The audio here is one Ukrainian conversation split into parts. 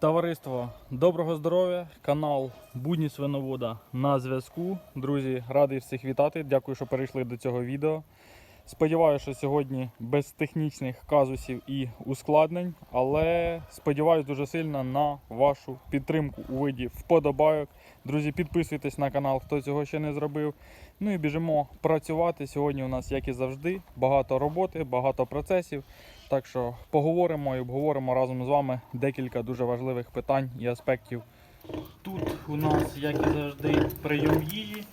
Товариство, доброго здоров'я! Канал Будні Свиновода на зв'язку. Друзі, радий всіх вітати. Дякую, що перейшли до цього відео. Сподіваюся, що сьогодні без технічних казусів і ускладнень, але сподіваюся дуже сильно на вашу підтримку у виді вподобайок. Друзі, підписуйтесь на канал, хто цього ще не зробив. Ну і біжимо працювати. Сьогодні у нас, як і завжди, багато роботи, багато процесів. Так що поговоримо і обговоримо разом з вами декілька дуже важливих питань і аспектів. Тут у нас, як і завжди, прийом їжі.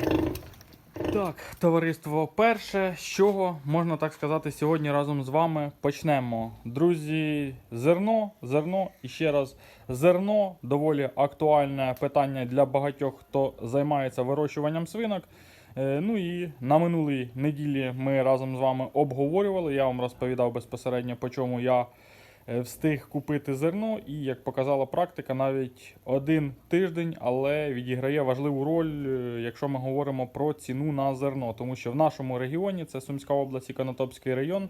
Так, товариство, перше, з чого можна так сказати, сьогодні разом з вами почнемо. Друзі, зерно, зерно і ще раз зерно доволі актуальне питання для багатьох, хто займається вирощуванням свинок. Е, Ну і на минулій неділі ми разом з вами обговорювали. Я вам розповідав безпосередньо, по чому я встиг купити зерно, і як показала практика, навіть один тиждень, але відіграє важливу роль, е, якщо ми говоримо про ціну на зерно. Тому що в нашому регіоні це Сумська область і Конотопський район.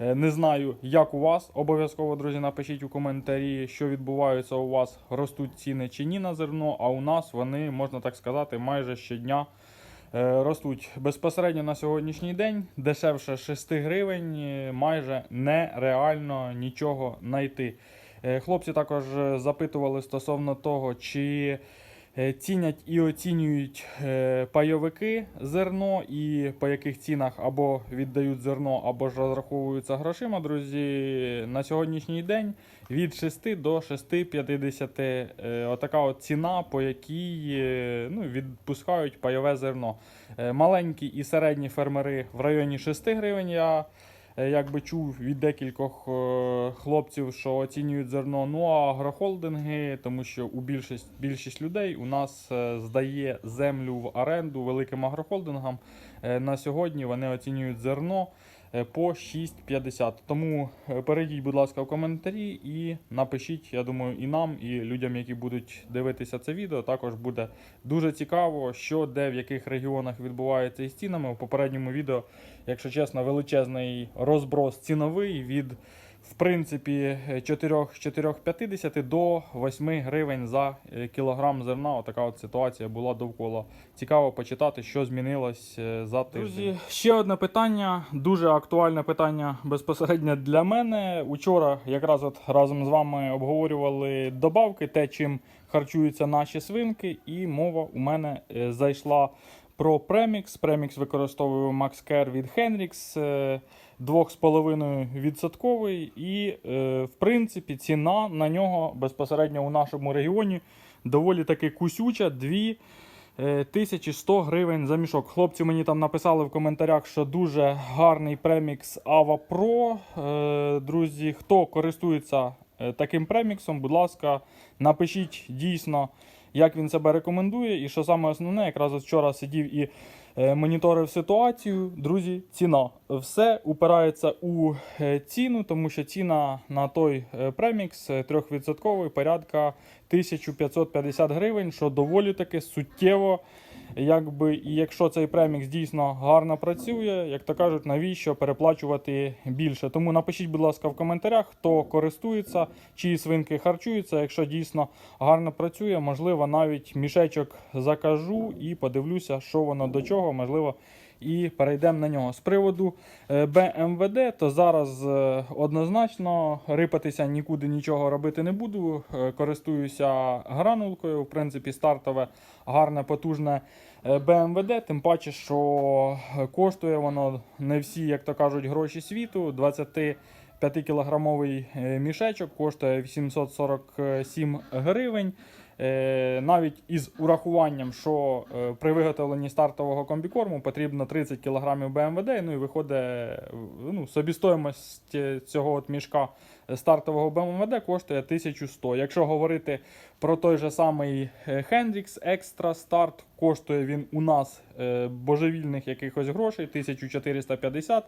Е, Не знаю, як у вас. Обов'язково, друзі, напишіть у коментарі, що відбувається у вас, ростуть ціни чи ні на зерно. А у нас вони, можна так сказати, майже щодня е, ростуть. Безпосередньо на сьогоднішній день дешевше 6 гривень, е, майже нереально нічого знайти. Е, Хлопці також е, запитували стосовно того, чи е, цінять і оцінюють е, пайовики зерно, і по яких цінах або віддають зерно, або ж розраховуються грошима. Друзі, на сьогоднішній день від 6 до 6,50 е, отака от ціна, по якій е, ну, відпускають пайове зерно. Е, Маленькі і середні фермери в районі 6 гривень. Я е, якби чув від декількох е, хлопців, що оцінюють зерно. Ну а агрохолдинги, тому що у більшість, більшість людей у нас е, здає землю в оренду великим агрохолдингам. Е, На сьогодні вони оцінюють зерно е, по 6,50. Тому е, перейдіть, будь ласка, в коментарі і напишіть, я думаю, і нам, і людям, які будуть дивитися це відео, також буде дуже цікаво, що де в яких регіонах відбувається із цінами. У попередньому відео, якщо чесно, величезний розброс ціновий від. В принципі, 4, 4,50 до 8 гривень за е, кілограм зерна. Отака от ситуація була довкола. Цікаво почитати, що змінилось е, за тиждень. Друзі, ще одне питання, дуже актуальне питання безпосередньо для мене. Учора якраз от разом з вами обговорювали добавки, те, чим харчуються наші свинки, і мова у мене е, зайшла про премікс. Премікс використовую Max Care від Henrix. е, 2,5% і, е, в принципі, ціна на нього безпосередньо у нашому регіоні доволі таки кусюча 2100 гривень за мішок. Хлопці мені там написали в коментарях, що дуже гарний премікс Ava Pro. Е, друзі, хто користується е, таким преміксом, будь ласка, напишіть дійсно, як він себе рекомендує. І що саме основне, якраз вчора сидів і е, моніторив ситуацію. Друзі, ціна. Все упирається у е, ціну, тому що ціна на той е, премікс е, 3% порядка 1550 гривень, що доволі таки суттєво. Якби, якщо цей премікс дійсно гарно працює, як то кажуть, навіщо переплачувати більше? Тому напишіть, будь ласка, в коментарях, хто користується, чиї свинки харчуються. Якщо дійсно гарно працює, можливо, навіть мішечок закажу і подивлюся, що воно до чого, можливо, і перейдемо на нього. З приводу е, БМВД, то зараз е, однозначно рипатися нікуди нічого робити не буду. Е, Користуюся гранулкою. В принципі, стартове гарне, потужне БМВД. Тим паче, що коштує воно не всі, як то кажуть, гроші світу. 20 5-кілограмовий е, мішечок коштує 847 гривень. Е, Навіть із урахуванням, що е, при виготовленні стартового комбікорму потрібно 30 кг БМВД, ну і виходить ну, собістоїмость е, цього от мішка стартового БМВД коштує 1100. Якщо говорити про той же самий е, Hendrix Extra Start, коштує він у нас е, божевільних якихось грошей 1450.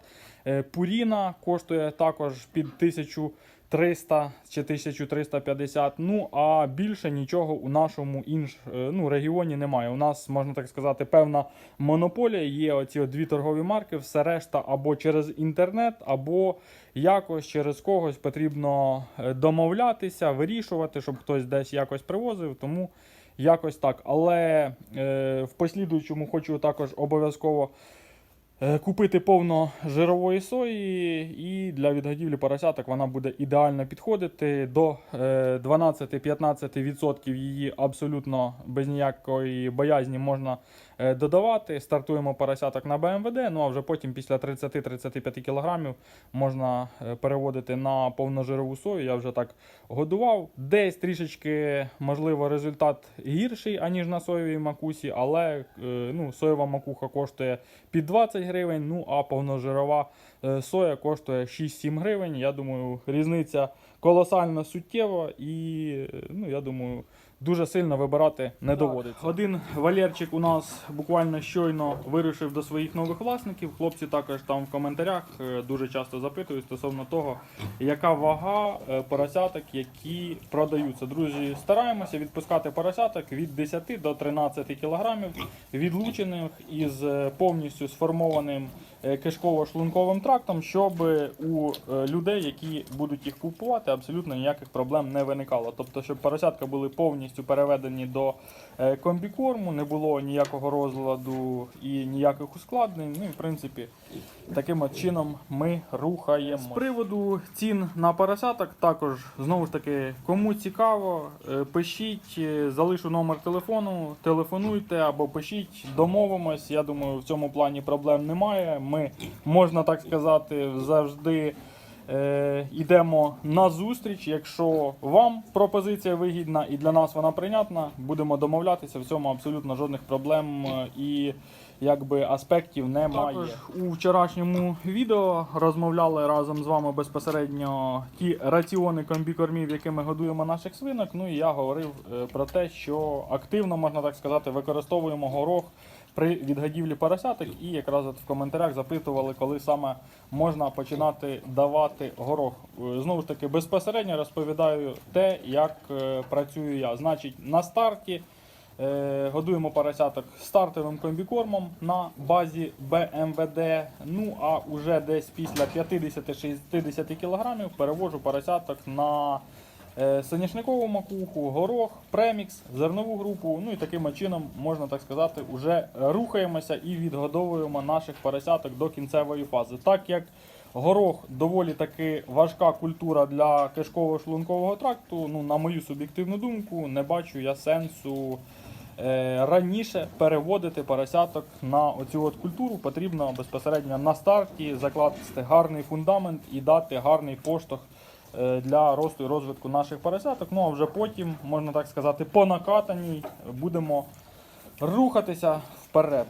Е, Пуріна коштує також під 1300 чи 1350. Ну а більше нічого у нашому інш, е, ну, регіоні немає. У нас, можна так сказати, певна монополія. Є оці дві торгові марки, все решта або через інтернет, або якось через когось потрібно е, домовлятися, вирішувати, щоб хтось десь якось привозив. Тому якось так. Але е, в послідуючому хочу також обов'язково е, купити повно жирової сої, і для відгодівлі поросяток вона буде ідеально підходити. До е, 12-15% її абсолютно без ніякої боязні можна е, додавати. Стартуємо поросяток на БМВД, ну а вже потім після 30-35 кг можна е, переводити на повножирову сою. Я вже так годував. Десь трішечки, можливо, результат гірший, аніж на соєвій макусі, але е, ну, соєва макуха коштує під 20 гривень, ну а повножирова е, соя коштує 6-7 гривень. Я думаю, різниця колосально суттєва і е, ну, я думаю, дуже сильно вибирати не доводиться. Один Валерчик у нас буквально щойно вирушив до своїх нових власників. Хлопці також там в коментарях е, дуже часто запитують стосовно того, яка вага е, поросяток, які продаються. Друзі, стараємося відпускати поросяток від 10 до 13 кілограмів, відлучених із е, повністю сформованим кишково-шлунковим трактом, щоб у людей, які будуть їх купувати, абсолютно ніяких проблем не виникало. Тобто, щоб поросятка були повністю переведені до е, комбікорму, не було ніякого розладу і ніяких ускладнень. Ну і в принципі, таким от чином ми рухаємо. З приводу цін на поросяток, також знову ж таки, кому цікаво, е, пишіть, е, залишу номер телефону, телефонуйте або пишіть, домовимось. Я думаю, в цьому плані проблем немає. Ми, можна так сказати, завжди. Е, йдемо на зустріч. Якщо вам пропозиція вигідна і для нас вона прийнятна, будемо домовлятися. В цьому абсолютно жодних проблем е, і якби аспектів немає. Також у вчорашньому відео розмовляли разом з вами безпосередньо ті раціони комбікормів, якими годуємо наших свинок. Ну і я говорив е, про те, що активно можна так сказати, використовуємо горох при відгодівлі поросяток, і якраз от в коментарях запитували, коли саме можна починати давати горох. Е, Знову ж таки, безпосередньо розповідаю те, як е, працюю я. Значить, на старті е, годуємо поросяток стартовим комбікормом на базі БМВД. Ну а уже десь після 50-60 кг перевожу поросяток на соняшникову макуху, горох, премікс, зернову групу. Ну і таким чином, можна так сказати, вже рухаємося і відгодовуємо наших поросяток до кінцевої фази. Так як горох доволі таки важка культура для кишково-шлункового тракту, ну, на мою суб'єктивну думку, не бачу я сенсу. е, Раніше переводити поросяток на оцю от культуру потрібно безпосередньо на старті закласти гарний фундамент і дати гарний поштовх е, для росту і розвитку наших поросяток. Ну а вже потім, можна так сказати, по накатаній будемо рухатися вперед.